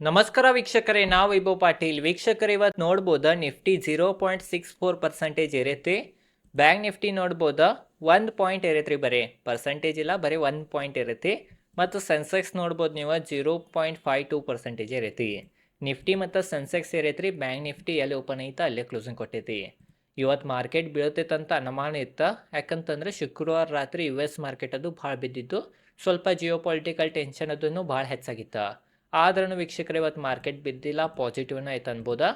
ನಮಸ್ಕಾರ ವೀಕ್ಷಕರೇ, ನಾವು ವೈಭವ್ ಪಾಟೀಲ್. ವೀಕ್ಷಕರೇ, ಇವತ್ತು ನೋಡ್ಬೋದು Nifty zero point six four percentage ಏರೈತಿ bank Nifty ನೋಡ್ಬೋದು ಒಂದು ಪಾಯಿಂಟ್ ಏರೈತ್ರಿ ಬರೀ. ಪರ್ಸೆಂಟೇಜ್ ಇಲ್ಲ, ಬರೀ ಒಂದು ಪಾಯಿಂಟ್ ಇರೈತಿ ಮತ್ತು ಸೆನ್ಸೆಕ್ಸ್ ನೋಡ್ಬೋದು ನೀವು, zero point five two percentage ಇರೈತಿ Nifty ಮತ್ತು ಸೆನ್ಸೆಕ್ಸ್ ಏರೈತ್ರಿ ಬ್ಯಾಂಕ್ ನಿಫ್ಟಿ ಎಲ್ಲಿ ಓಪನ್ ಐತೆ, ಅಲ್ಲೇ ಕ್ಲೋಸಿಂಗ್ ಕೊಟ್ಟೈತಿ. ಇವತ್ತು ಮಾರ್ಕೆಟ್ ಬೀಳ್ತೈತಂತ ಅನುಮಾನ ಇತ್ತು. ಯಾಕಂತಂದ್ರೆ ಶುಕ್ರವಾರ ರಾತ್ರಿ ಯು ಎಸ್ ಮಾರ್ಕೆಟ್ ಅದು ಭಾಳ ಬಿದ್ದಿದ್ದು ಸ್ವಲ್ಪ ಜಿಯೋ ಪೊಲಿಟಿಕಲ್ ಟೆನ್ಷನ್ ಅದನ್ನು ಭಾಳ ಹೆಚ್ಚಾಗಿತ್ತು. ಆದ್ರೂ ವೀಕ್ಷಕರು, ಇವತ್ತು ಮಾರ್ಕೆಟ್ ಬಿದ್ದಿಲ್ಲ ಪಾಸಿಟಿವ್ನ ಐತೆ ಅನ್ಬೋದು?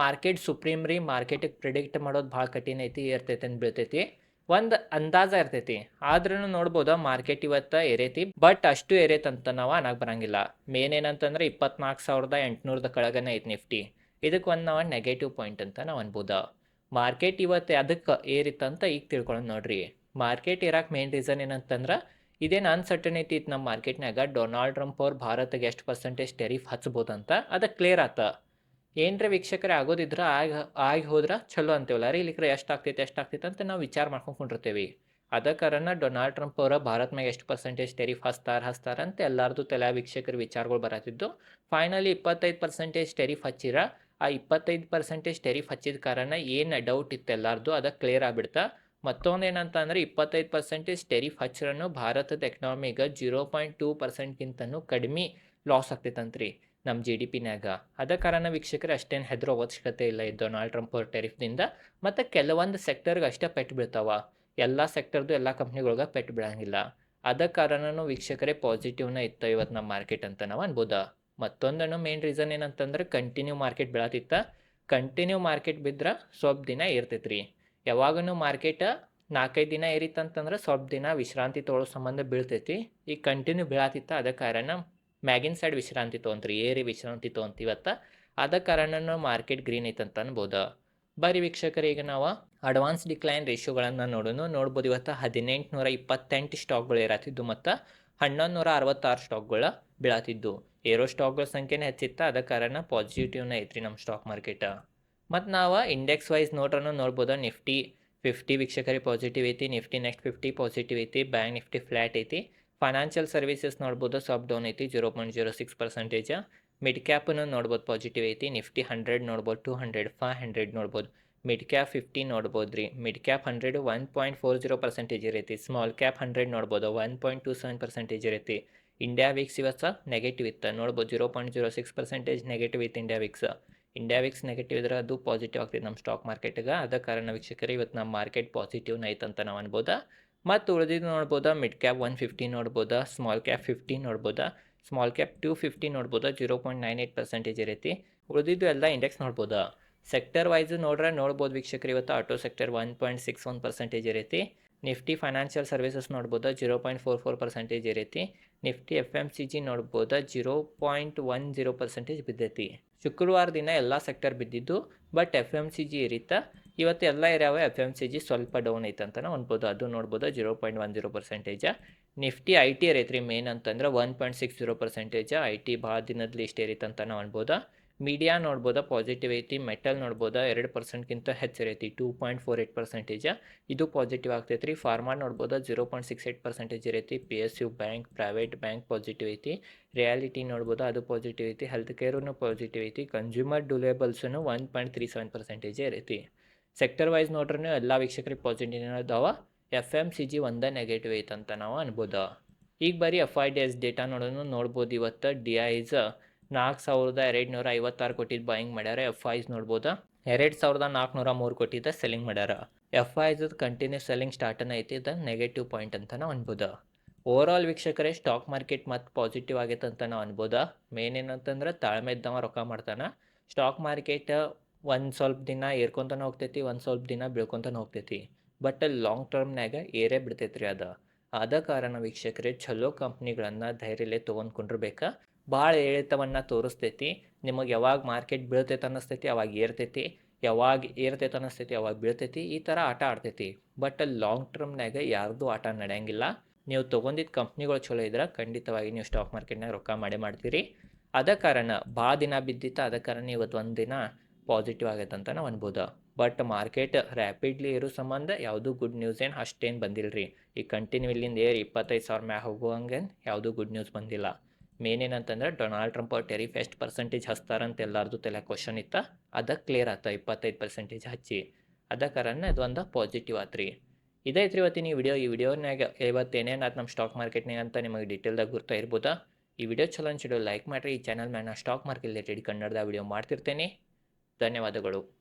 ಮಾರ್ಕೆಟ್ ಸುಪ್ರೀಮ್ ರೀ ಮಾರ್ಕೆಟಿಗೆ ಪ್ರಿಡಿಕ್ಟ್ ಮಾಡೋದು ಭಾಳ ಕಠಿಣ ಐತಿ ಇರ್ತೈತೆ ಅಂತ ಬೀಳ್ತೈತಿ. ಒಂದು ಅಂದಾಜ ಇರ್ತೈತಿ. ಆದ್ರೂ ನೋಡ್ಬೋದು ಮಾರ್ಕೆಟ್ ಇವತ್ತು ಏರೈತಿ ಬಟ್ ಅಷ್ಟು ಏರೈತೆ ಅಂತ ನಾವು ಅನ್ನಕ್ಕೆ ಬರಂಗಿಲ್ಲ. ಮೇನ್ ಏನಂತಂದ್ರೆ ಇಪ್ಪತ್ನಾಲ್ಕು ಸಾವಿರದ ಎಂಟುನೂರದ ಕೆಳಗನೆ ಐತಿ ನಿಫ್ಟಿ. ಇದಕ್ಕೆ ಒಂದು ನಾವು ನೆಗೆಟಿವ್ ಪಾಯಿಂಟ್ ಅಂತ ನಾವು ಅನ್ಬೋದು? ಮಾರ್ಕೆಟ್ ಇವತ್ತು ಅದಕ್ಕೆ ಏರಿತ್ತಂತ ಈಗ ತಿಳ್ಕೊಳ್ಳೋಣ ನೋಡ್ರಿ. ಮಾರ್ಕೆಟ್ ಇರಕ್ಕೆ ಮೇನ್ ರೀಸನ್ ಏನಂತಂದ್ರೆ ಇದೇನು ಅನ್ಸರ್ಟನಿಟಿ ಇತ್ತು ನಮ್ಮ ಮಾರ್ಕೆಟ್ನಾಗ ಡೊನಾಲ್ಡ್ ಟ್ರಂಪ್ ಅವ್ರು ಭಾರತಕ್ಕೆ ಎಷ್ಟು ಪರ್ಸೆಂಟೇಜ್ ಟೆರಿಫ್ ಹಚ್ಬೋದಂತ? ಅದು ಕ್ಲಿಯರ್ ಆತ. ಏನರ ವೀಕ್ಷಕರೇ, ಆಗೋದಿದ್ರೆ ಆಗ, ಆಗಿ ಹೋದ್ರೆ ಚಲೋ ಅಂತೇವಲ್ಲ? ರೀ ಇಲ್ಲಿಕ್ರೆ ಎಷ್ಟು ಆಗ್ತೈತೆ ಎಷ್ಟು ಆಗ್ತೈತೆ ಅಂತ ನಾವು ವಿಚಾರ ಮಾಡ್ಕೊಂಡ್ಕೊಂಡಿರ್ತೇವೆ. ಅದ ಕಾರಣ ಡೊನಾಲ್ಡ್ ಟ್ರಂಪ್ ಅವರ ಭಾರತ ಮ್ಯಾಗ ಎಷ್ಟು ಪರ್ಸೆಂಟೇಜ್ ಟೆರಿಫ್ ಹಚ್ತಾರ ಹಚ್ತಾರ ಅಂತ ಎಲ್ಲರದು ತಲೆ ವೀಕ್ಷಕರ ವಿಚಾರಗಳು ಬರತ್ತಿದ್ದು ಫೈನಲಿ ಇಪ್ಪತ್ತೈದು ಪರ್ಸೆಂಟೇಜ್ ಟೆರಿಫ್ ಹಚ್ಚಿರ. ಆ ಇಪ್ಪತ್ತೈದು ಪರ್ಸೆಂಟೇಜ್ ಟೆರಿಫ್ ಹಚ್ಚಿದ ಕಾರಣ ಏನು ಡೌಟ್ ಇತ್ತು ಎಲ್ಲರದು? ಅದಕ್ಕೆ ಕ್ಲಿಯರ್ ಆಗ್ಬಿಡ್ತಾ. ಮತ್ತೊಂದು ಏನಂತ ಅಂದ್ರೆ ಇಪ್ಪತ್ತೈದು ಪರ್ಸೆಂಟೇಜ್ ಟೆರಿಫ್ ಹಚ್ಚಿರನು ಭಾರತದ ಎಕನಾಮಿಗೆ ಜೀರೋ ಪಾಯಿಂಟ್ ಟೂ ಪರ್ಸೆಂಟ್ಗಿಂತನೂ ಕಡಿಮೆ ಲಾಸ್ ಆಗ್ತೈತಂತ್ರಿ ನಮ್ಮ ಜಿ ಡಿ ಪಿನಾಗ ಅದ ಕಾರಣ ವೀಕ್ಷಕರು ಅಷ್ಟೇನು ಹೆದರೋ ಅವಶ್ಯಕತೆ ಇಲ್ಲ ಇದು ಡೊನಾಲ್ಡ್ ಟ್ರಂಪ್ ಅವ್ರ ಟೆರಿಫ್ದಿಂದ ಮತ್ತು ಕೆಲವೊಂದು ಸೆಕ್ಟರ್ಗೆ ಅಷ್ಟೇ ಪೆಟ್ಟು ಬೀಳ್ತಾವ. ಎಲ್ಲ ಸೆಕ್ಟರ್ದು ಎಲ್ಲ ಕಂಪ್ನಿಗಳ್ಗೆ ಪೆಟ್ಟು ಬೀಳಂಗಿಲ್ಲ. ಅದ ಕಾರಣನೂ ವೀಕ್ಷಕರೇ ಪಾಸಿಟಿವ್ನ ಇತ್ತು ಇವತ್ತು ನಮ್ಮ ಮಾರ್ಕೆಟ್ ಅಂತ ನಾವು ಅನ್ಬೋದ. ಮತ್ತೊಂದನ್ನು ಮೇನ್ ರೀಸನ್ ಏನಂತಂದ್ರೆ ಕಂಟಿನ್ಯೂ ಮಾರ್ಕೆಟ್ ಬೆಳತಿತ್ತ. ಕಂಟಿನ್ಯೂ ಮಾರ್ಕೆಟ್ ಬಿದ್ದರೆ ಸ್ವಲ್ಪ ದಿನ ಇರ್ತೈತ್ರಿ. ಯಾವಾಗೂ ಮಾರ್ಕೆಟ್ ನಾಲ್ಕೈದು ದಿನ ಏರಿತ್ತಂತಂದ್ರೆ ಸ್ವಲ್ಪ ದಿನ ವಿಶ್ರಾಂತಿ ತೊಗೊಳ್ಳೋ ಸಂಬಂಧ ಬೀಳ್ತೈತಿ. ಈಗ ಕಂಟಿನ್ಯೂ ಬೀಳಾತಿತ್ತು ಅದ ಕಾರಣ ಮ್ಯಾಗಿನ್ ಸೈಡ್ ವಿಶ್ರಾಂತಿ ತೊಗೊಂತ್ರಿ, ಏರಿ ವಿಶ್ರಾಂತಿ ತೊಗೊಂತೀವತ್ತ ಅದ ಕಾರಣನೂ ಮಾರ್ಕೆಟ್ ಗ್ರೀನ್ ಐತಂತ ಅನ್ಬೋದು. ಬರೀ ವೀಕ್ಷಕರು, ಈಗ ನಾವು ಅಡ್ವಾನ್ಸ್ ಡಿಕ್ಲೈನ್ ರೇಷಿಯೋಗಳನ್ನು ನೋಡೋಣ ನೋಡ್ಬೋದು ಇವತ್ತು ಹದಿನೆಂಟು ನೂರ ಇಪ್ಪತ್ತೆಂಟು ಸ್ಟಾಕ್ಗಳು ಏರಾತಿದ್ದು ಮತ್ತು ಹನ್ನೊಂದು ನೂರ ಅರವತ್ತಾರು ಸ್ಟಾಕ್ಗಳು ಬೀಳಾತಿದ್ದು. ಏರೋ ಸ್ಟಾಕ್ಗಳ ಸಂಖ್ಯೆನೇ ಹೆಚ್ಚಿತ್ತ, ಅದ ಕಾರಣ ಪಾಸಿಟಿವ್ನ ಐತ್ರಿ ನಮ್ಮ ಸ್ಟಾಕ್ ಮಾರ್ಕೆಟ್ ಮತ್ತು ನಾವು ಇಂಡೆಕ್ಸ್ ವೈಸ್ ನೋಡ್ರೂ ನೋಡ್ಬೋದು. ನಿಫ್ಟಿ ಫಿಫ್ಟಿ ವೀಕ್ಷಕರಿಗೆ ಪಾಸಿಟಿವ್ ಐತಿ. ನಿಫ್ಟಿ ನೆಕ್ಸ್ಟ್ ಫಿಫ್ಟಿ ಪಾಸಿಟಿವ್ ಐತಿ. ಬ್ಯಾಂಕ್ ನಿಫ್ಟಿ ಫ್ಲ್ಯಾಟ್ ಐತಿ. ಫೈನಾನ್ಷಿಯಲ್ ಸರ್ವಿಸಸ್ ನೋಡ್ಬೋದು. ಸಬ್ ಡೌನ್ ಐತಿ. Zero point zero six percentage mid ಕ್ಯಾಪನ್ನು ನೋಡ್ಬೋದು ಪಾಸಿಟಿವ್ ಐತಿ. ನಿಫ್ಟಿ ಹಂಡ್ರೆಡ್ ನೋಡ್ಬೋದು. ಟು ಹಂಡ್ರೆಡ್ ಫೈವ್ ಹಂಡ್ರೆಡ್ ನೋಡ್ಬೋದು. ಮಿಡ್ ಕ್ಯಾಪ್ ಫಿಫ್ಟಿ ನೋಡ್ಬೋದು ರೀ. Mid cap hundred one point four zero percentage ಇರೈತಿ. Small cap hundred ನೋಡ್ಬೋದು. One point two seven percentage ಇರೈತಿ. India VIX ಇವತ್ತು negative ಇತ್ತು. ನೋಡ್ಬೋದು. Zero point zero six percentage negative ಇತ್ತು India VIX India VIX negative ಇದ್ರೆ ಅದು positive ಆಗ್ತಿದೆ ನಮ್ಮ stock ಮಾರ್ಕೆಟ್ಗೆ ಅದ ಕಾರಣ ವೀಕ್ಷಕರೇ, ಇವತ್ತು ನಮ್ಮ ಮಾರ್ಕೆಟ್ ಪಾಸಿಟಿವ್ನ ಐತಂತ ನಾವು ಅನ್ಬೋದಾ. ಮತ್ತು ಉಳಿದಿದ್ದು ನೋಡ್ಬೋದಾ ಮಿಡ್ ಕ್ಯಾಪ್ ಒನ್ ಫಿಫ್ಟಿ ನೋಡ್ಬೋದಾ ಸ್ಮಾಲ್ ಕ್ಯಾಪ್ ಫಿಫ್ಟಿ ನೋಡ್ಬೋದಾ. Small cap two fifty ನೋಡ್ಬೋದಾ zero point nine eight percentage ಇರೈತಿ. ಉಳಿದಿದ್ದು ಎಲ್ಲ ಇಂಡೆಕ್ಸ್ ನೋಡ್ಬೋದಾ. ಸೆಕ್ಟರ್ ವೈಸ್ ನೋಡ್ರೆ ನೋಡ್ಬೋದು ವೀಕ್ಷಕರು, ಇವತ್ತು auto sector one point six one percentage ಇರೈತಿ. Nifty financial services ನೋಡ್ಬೋದು zero point four four percentage ಇರೈತಿ. Nifty F M C G ನೋಡ್ಬೋದು zero point one zero percentage ಬಿದ್ದೈತಿ. ಶುಕ್ರವಾರ ದಿನ ಎಲ್ಲ ಸೆಕ್ಟರ್ ಬಿದ್ದಿದ್ದು but F M C G ಇರಿತಾ. ಇವತ್ತು ಎಲ್ಲ ಇರಾವೆ F M C G ಸ್ವಲ್ಪ ಡೌನ್ ಐತೆ ಅಂತ ನಾವು ಅನ್ಬೋದು. ಅದು ನೋಡ್ಬೋದು zero point one zero percentage Nifty I T ಇರೈತ್ರಿ main ಅಂತಂದ್ರೆ one point six zero percentage I T ಭಾಳ ದಿನದಲ್ಲಿ ಇಷ್ಟು ಇರೈತೆ ಅಂತ ಅನ್ಬೋದಾ. ಮೀಡಿಯಾ ನೋಡ್ಬೋದಾ ಪಾಸಿಟಿವ್ ಐತಿ ಮೆಟಲ್ ನೋಡ್ಬೋದಾ, ಎರಡು ಪರ್ಸೆಂಟ್ಗಿಂತ ಹೆಚ್ಚಿರೈತಿ two point four eight percentage ಇದು ಪಾಸಿಟಿವ್ ಆಗ್ತೈತಿ ರೀ pharma ನೋಡ್ಬೋದಾ zero point six eight percentage ಇರೈತಿ. P S U bank private bank positive ಐತಿ ರಿಯಾಲಿಟಿ ನೋಡ್ಬೋದು, ಅದು ಪಾಸಿಟಿವ್ ಐತಿ ಹೆಲ್ತ್ ಕೇರೂ ಪಾಸಿಟಿವ್ ಐತಿ consumer ಡ್ಯೂಲೇಬಲ್ಸೂ one point three seven percentage ಇರೈತಿ. Sector wise ನೋಡ್ರೂ ಎಲ್ಲ ವೀಕ್ಷಕರಿಗೆ ಪಾಸಿಟಿವ್ ಅದಾವ ಎಫ್ ಎಂ ಸಿ ಜಿ ಒಂದೇ ನೆಗೆಟಿವ್ ಐತಂತ ನಾವು ಅನ್ಬೋದು. ಈಗ ಬರೀ F I D S data ನೋಡೋಣ ನೋಡ್ಬೋದು ಇವತ್ತು. ಡಿ ಐಸ್ ನಾಲ್ಕು ಸಾವಿರದ ಎರಡು ನೂರ ಐವತ್ತಾರು ಕೊಟ್ಟಿದ್ದು ಬಾಯಿಂಗ್ ಮಾಡ್ಯಾರ. ಎಫ್ ಐಸ್ ನೋಡ್ಬೋದು? ಎರಡು ಸಾವಿರದ ನಾಲ್ಕುನೂರ ಮೂರು ಕೊಟ್ಟಿದ್ದ ಸೆಲ್ಲಿಂಗ್ ಮಾಡ್ಯಾರ. F Is continue selling start ಐತಿ ಇದು ನೆಗೆಟಿವ್ ಪಾಯಿಂಟ್ ಅಂತ ನಾವು ಅನ್ಬೋದು. ಓವರ್ ಆಲ್ ವೀಕ್ಷಕರೇ ಸ್ಟಾಕ್ ಮಾರ್ಕೆಟ್ ಮತ್ತು ಪಾಸಿಟಿವ್ ಆಗೈತೆ ಅಂತ ನಾವು ಅನ್ಬೋದು. ಮೇನ್ ಏನಂತಂದ್ರೆ ತಾಳ್ಮೆ ಇದ್ದವ ರೊಕ್ಕ ಮಾಡ್ತಾನೆ. ಸ್ಟಾಕ್ ಮಾರ್ಕೆಟ್ ಒಂದು ಸ್ವಲ್ಪ ದಿನ ಏರ್ಕೊಂತಾನೆ ಹೋಗ್ತೈತಿ, ಒಂದು ಸ್ವಲ್ಪ ದಿನ ಬೀಳ್ಕೊತಾನೆ ಹೋಗ್ತೈತಿ. ಬಟ್ ಲಾಂಗ್ ಟರ್ಮ್ನಾಗ ಏರೇ ಬಿಡ್ತೈತಿ ರೀ ಅದು. ಆದ ಕಾರಣ ವೀಕ್ಷಕರೇ ಚಲೋ ಕಂಪ್ನಿಗಳನ್ನು ಧೈರ್ಯಲೇ ತೊಗೊಂಡ್ಕೊಂಡಿರ್ಬೇಕಾ ಭಾಳ ಏಳಿತವನ್ನು ತೋರಿಸ್ತೈತಿ. ನಿಮಗೆ ಯಾವಾಗ ಮಾರ್ಕೆಟ್ ಬೀಳ್ತೈತೆ ಅನ್ನಿಸ್ತೈತಿ, ಅವಾಗ ಏರ್ತೈತಿ. ಯಾವಾಗ ಏರ್ತೈತೆ ಅನ್ನಿಸ್ತೈತಿ, ಅವಾಗ ಬೀಳ್ತೈತಿ. ಈ ಥರ ಆಟ ಆಡ್ತೈತಿ. ಬಟ್ ಲಾಂಗ್ ಟರ್ಮ್ನಾಗ ಯಾರ್ದು ಆಟ ನಡೆಯಂಗಿಲ್ಲ. ನೀವು ತೊಗೊಂಡಿದ್ದ ಕಂಪ್ನಿಗಳು ಚಲೋ ಇದ್ರೆ ಖಂಡಿತವಾಗಿ ನೀವು ಸ್ಟಾಕ್ ಮಾರ್ಕೆಟ್ನಾಗ ರೊಕ್ಕ ಮಾಡೇ ಮಾಡ್ತೀರಿ. ಅದ ಕಾರಣ ಭಾಳ ದಿನ ಬಿದ್ದಿತ್ತು, ಅದ ಕಾರಣ ಇವತ್ತು ಒಂದು ದಿನ ಪಾಸಿಟಿವ್ ಆಗೈತೆ ಅಂತ ನಾವು ಅನ್ಬೋದು. ಬಟ್ ಮಾರ್ಕೆಟ್ ರ್ಯಾಪಿಡ್ಲಿ ಇರೋ ಸಂಬಂಧ ಯಾವುದೂ ಗುಡ್ ನ್ಯೂಸ್ ಏನು ಅಷ್ಟೇನು ಬಂದಿಲ್ಲ ರೀ ಈ ಕಂಟಿನ್ಯೂ ಇಲ್ಲಿಂದ ಏರ್ ಇಪ್ಪತ್ತೈದು ಸಾವಿರ ಮ್ಯಾಗ ಹೋಗುವಂಗೆ ಯಾವುದೂ ಗುಡ್ ನ್ಯೂಸ್ ಬಂದಿಲ್ಲ. ಮೇನ್ ಏನಂತಂದ್ರೆ ಡೊನಾಲ್ಡ್ ಟ್ರಂಪ್ ಟೆರಿಫ್ ಎಷ್ಟು ಪರ್ಸೆಂಟೇಜ್ ಹಚ್ತಾರಂತ ಎಲ್ಲಾರ್ದು ತಲೆ ಕ್ವಶನ್ ಇತ್ತ. ಅದಕ್ಕೆ ಕ್ಲಿಯರ್ ಆಯ್ತು ಇಪ್ಪತ್ತೈದು ಪರ್ಸೆಂಟೇಜ್ ಹಚ್ಚಿ. ಅದ ಕಾರಣ ಒಂದು ಪಾಸಿಟಿವ್ ಆತ್ರಿ ಇದೈತ್ರಿ ಇವತ್ತಿನ ಈ ವಿಡಿಯೋ ಈ ವಿಡಿಯೋನಾಗ ಇವತ್ತು ಏನೇನಾಯ್ತು ನಮ್ಮ ಸ್ಟಾಕ್ ಮಾರ್ಕೆಟ್ನಾಗ ಅಂತ ನಿಮಗೆ ಡೀಟೇಲ್ದಾಗ ಗುರ್ತಾ ಇರ್ಬೋದಾ. ಈ ವಿಡಿಯೋ ಚಲೋ ಅನ್ಸಿಡೋ ಲೈಕ್ ಮಾಡಿರಿ. ಈ ಚಾನಲ್ ನಾನು ಸ್ಟಾಕ್ ಮಾರ್ಕೆಟ್ ರಿಲೇಟೆಡ್ ಕನ್ನಡದ ವಿಡಿಯೋ ಮಾಡ್ತಿರ್ತೇನೆ. ಧನ್ಯವಾದಗಳು.